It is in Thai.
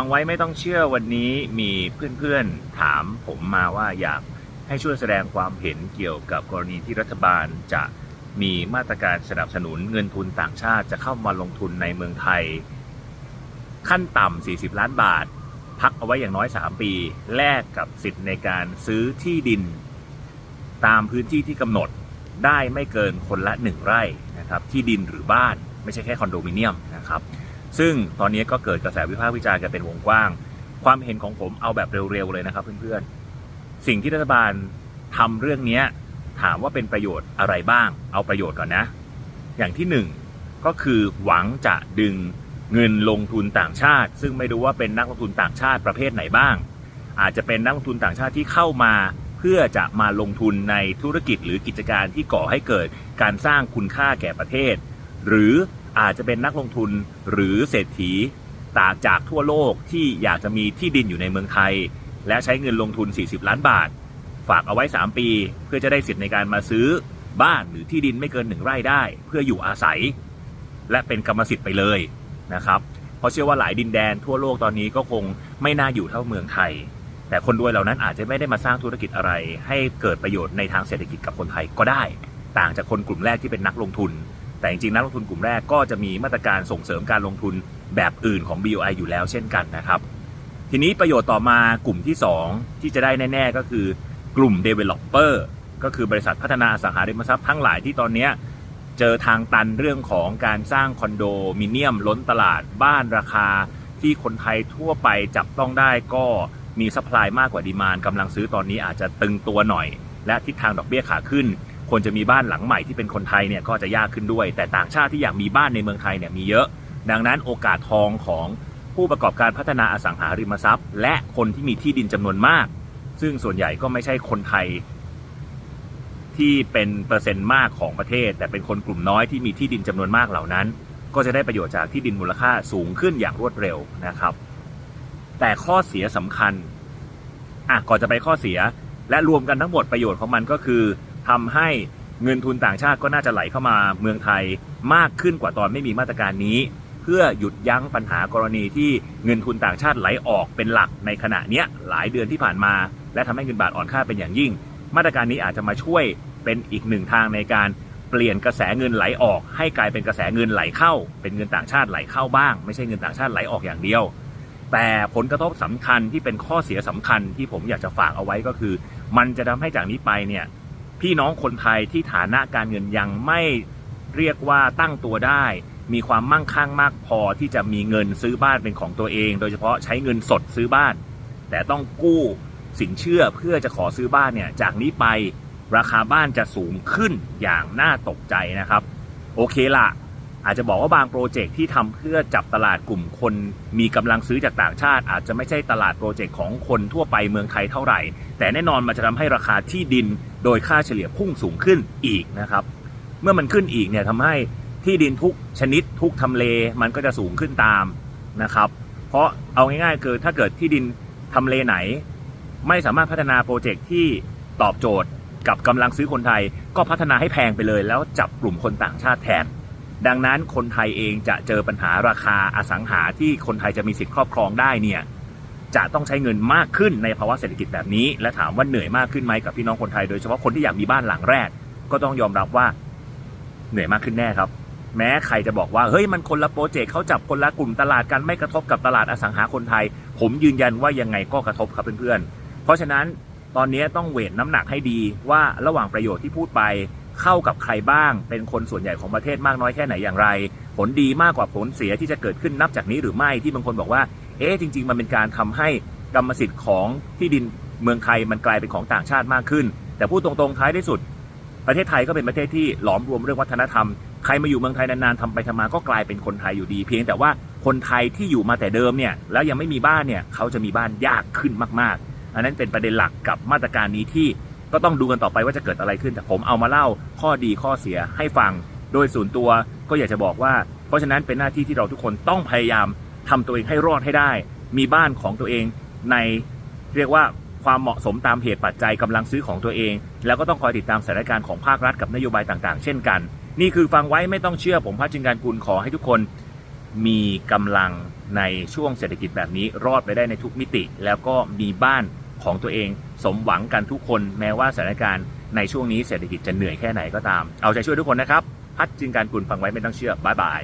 ฟังไว้ไม่ต้องเชื่อวันนี้มีเพื่อนๆถามผมมาว่าอยากให้ช่วยแสดงความเห็นเกี่ยวกับกรณีที่รัฐบาลจะมีมาตรการสนับสนุนเงินทุนต่างชาติจะเข้ามาลงทุนในเมืองไทย ขั้นต่ำ 40 ล้านบาท พักเอาไว้อย่างน้อย 3 ปี แลกกับสิทธิ์ในการซื้อที่ดิน ตามพื้นที่ที่กำหนดได้ไม่เกินคนละ 1 ไร่นะครับที่ดินหรือบ้านไม่ใช่แค่คอนโดมิเนียมนะครับ ซึ่งตอนนี้ก็เกิดกระแสวิพากษ์วิจารณ์กันเป็นวงกว้าง ความเห็นของผมเอาแบบเร็วๆเลยนะครับเพื่อนๆ สิ่งที่รัฐบาลทำเรื่องนี้ถามว่าเป็นประโยชน์อะไรบ้าง เอาประโยชน์ก่อนนะ อย่างที่หนึ่งก็คือหวังจะดึงเงินลงทุนต่างชาติ ซึ่งไม่รู้ว่าเป็นนักลงทุนต่างชาติประเภทไหนบ้าง อาจจะเป็นนักลงทุนต่างชาติที่เข้ามาเพื่อจะมาลงทุนในธุรกิจหรือกิจการที่ก่อให้เกิดการสร้างคุณค่าแก่ประเทศ หรือ อาจจะเป็นนักลงทุนหรือเศรษฐีตาจากทั่วโลกที่อยากจะมีที่ดินอยู่ในเมืองไทย และใช้เงินลงทุน 40 ล้านบาท ฝากเอาไว้ 3 ปี เพื่อจะได้สิทธิ์ในการมาซื้อบ้านหรือที่ดินไม่เกินหนึ่งไร่ได้ เพื่ออยู่อาศัย และเป็นกรรมสิทธิ์ไปเลยนะครับ เพราะเชื่อว่าหลายดินแดนทั่วโลกตอนนี้ก็คงไม่น่าอยู่เท่าเมืองไทย แต่คนรวยเหล่านั้นอาจจะไม่ได้มาสร้างธุรกิจอะไร ให้เกิดประโยชน์ในทางเศรษฐกิจกับคนไทยก็ได้ ต่างจากคนกลุ่มแรกที่เป็นนักลงทุน แต่จริงๆนักลงทุนกลุ่มแรกก็จะมีมาตรการส่งเสริมการลงทุนแบบอื่นของ BOI อยู่แล้วเช่นกันนะครับ ทีนี้ประโยชน์ต่อมากลุ่มที่ 2 ที่จะได้แน่ ๆ ก็คือกลุ่ม Developer ก็คือบริษัทพัฒนาอสังหาริมทรัพย์ทั้งหลายที่ตอนนี้เจอทางตันเรื่องของการสร้างคอนโดมิเนียม ล้นตลาดบ้านราคา ที่คนไทยทั่วไปจับต้องได้ก็มีสป라이มากกว่าดีมานกำลังซื้อตอนนี้อาจจะตึงตัวหน่อย และทิศทางดอกเบี้ยขาขึ้น คนจะมีบ้านหลังใหม่ที่เป็นคนไทยเนี่ยก็จะยากขึ้นด้วย แต่ต่างชาติที่อยากมีบ้านในเมืองไทยเนี่ยมีเยอะ ดังนั้นโอกาสทองของผู้ประกอบการพัฒนาอสังหาริมทรัพย์ และคนที่มีที่ดินจำนวนมาก ซึ่งส่วนใหญ่ก็ไม่ใช่คนไทย ที่เป็นเปอร์เซ็นต์มากของประเทศ แต่เป็นคนกลุ่มน้อยที่มีที่ดินจำนวนมากเหล่านั้น ก็จะได้ประโยชน์จากที่ดินมูลค่าสูงขึ้นอย่างรวดเร็วนะครับ แต่ข้อเสียสำคัญอะก่อนจะไปข้อเสียและรวมกันทั้งหมดประโยชน์ของมันก็คือ ทำให้เงินทุนต่างชาติก็น่าจะไหลเข้ามาเมืองไทยมากขึ้นกว่าตอนไม่มีมาตรการนี้ เพื่อหยุดยั้งปัญหากรณีที่เงินทุนต่างชาติไหลออกเป็นหลักในขณะเนี้ยหลายเดือนที่ผ่านมา และทำให้เงินบาทอ่อนค่าเป็นอย่างยิ่ง มาตรการนี้อาจจะมาช่วยเป็นอีกหนึ่งทางในการเปลี่ยนกระแสเงินไหลออก ให้กลายเป็นกระแสเงินไหลเข้า เป็นเงินต่างชาติไหลเข้าบ้าง ไม่ใช่เงินต่างชาติไหลออกอย่างเดียว แต่ผลกระทบสำคัญที่เป็นข้อเสียสำคัญที่ผมอยากจะฝากเอาไว้ก็คือ มันจะทำให้จากนี้ไปเนี่ย พี่น้องคนไทยที่ฐานะการเงินยังไม่เรียกว่าตั้งตัวได้ มีความมั่งคั่งมากพอที่จะมีเงินซื้อบ้านเป็นของตัวเอง โดยเฉพาะใช้เงินสดซื้อบ้าน แต่ต้องกู้สินเชื่อเพื่อจะขอซื้อบ้านเนี่ยจากนี้ไปราคาบ้านจะสูงขึ้นอย่างน่าตกใจนะครับ โอเคละ อาจจะบอกว่าบางโปรเจกต์ที่ทำเพื่อจับตลาดกลุ่มคนมีกำลังซื้อจากต่างชาติ อาจจะไม่ใช่ตลาดโปรเจกต์ของคนทั่วไปเมืองไทยเท่าไหร่ แต่แน่นอนมันจะทำให้ราคาที่ดินโดยค่าเฉลี่ยพุ่งสูงขึ้นอีกนะครับ เมื่อมันขึ้นอีกเนี่ยทำให้ที่ดินทุกชนิดทุกทำเลมันก็จะสูงขึ้นตามนะครับ เพราะเอาง่ายๆคือถ้าเกิดที่ดินทำเลไหน ไม่สามารถพัฒนาโปรเจกต์ที่ตอบโจทย์กับกำลังซื้อคนไทย ก็พัฒนาให้แพงไปเลย แล้วจับกลุ่มคนต่างชาติแทน ดังนั้นคนไทยเองจะเจอปัญหาราคาอสังหาที่คนไทยจะมีสิทธิครอบครองได้เนี่ยจะต้องใช้เงินมากขึ้นในภาวะเศรษฐกิจแบบนี้ และถามว่าเหนื่อยมากขึ้นไหมกับพี่น้องคนไทยโดยเฉพาะคนที่อยากมีบ้านหลังแรก ก็ต้องยอมรับว่าเหนื่อยมากขึ้นแน่ครับ แม้ใครจะบอกว่าเฮ้ยมันคนละโปรเจกต์เขาจับคนละกลุ่มตลาดกันไม่กระทบกับตลาดอสังหาคนไทย ผมยืนยันว่ายังไงก็กระทบครับเพื่อนๆเพราะฉะนั้นตอนนี้ต้องเวทน้ำหนักให้ดีว่าระหว่างประโยชน์ที่พูดไป เข้ากับใครบ้าง เป็นคนส่วนใหญ่ของประเทศมากน้อยแค่ไหนอย่างไร ผลดีมากกว่าผลเสียที่จะเกิดขึ้นนับจากนี้หรือไม่ที่บางคนบอกว่า เอ๊ะจริง ๆ มันเป็นการทำให้กรรมสิทธิ์ของที่ดินเมืองไทยมันกลายเป็นของต่างชาติมากขึ้น แต่พูดตรงๆท้ายที่สุด ประเทศไทยก็เป็นประเทศที่หลอมรวมเรื่องวัฒนธรรมใครมาอยู่เมืองไทยนานๆทำไปทำมาก็กลายเป็นคนไทยอยู่ดี เพียงแต่ว่าคนไทยที่อยู่มาแต่เดิมเนี่ยแล้วยังไม่มีบ้านเนี่ยเขาจะมีบ้านยากขึ้นมากๆ อันนั้นเป็นประเด็นหลักกับมาตรการนี้ที่ ก็ต้องดูกันต่อไปว่าจะเกิดอะไรขึ้นแต่ผมเอามาเล่าข้อดีข้อเสียให้ฟัง โดยส่วนตัวก็อยากจะบอกว่า เพราะฉะนั้นเป็นหน้าที่ที่เราทุกคนต้องพยายามทำตัวเองให้รอดให้ได้ มีบ้านของตัวเองในเรียกว่าความเหมาะสมตามเหตุปัจจัยกำลังซื้อของตัวเอง แล้วก็ต้องคอยติดตามสถานการณ์ของภาครัฐกับนโยบายต่างๆ เช่นกัน นี่คือฟังไว้ไม่ต้องเชื่อผมพัชจินการกุลขอให้ทุกคนมีกำลังในช่วงเศรษฐกิจแบบนี้รอดไปได้ในทุกมิติ แล้วก็มีบ้าน ของตัวเองสมหวังกันทุกคนแม้ว่าสถานการณ์ในช่วงนี้เศรษฐกิจจะเหนื่อยแค่ไหนก็ตาม เอาใจช่วยทุกคนนะครับ พัดจึงการกุลฟังไว้ไม่ต้องเชื่อบายบาย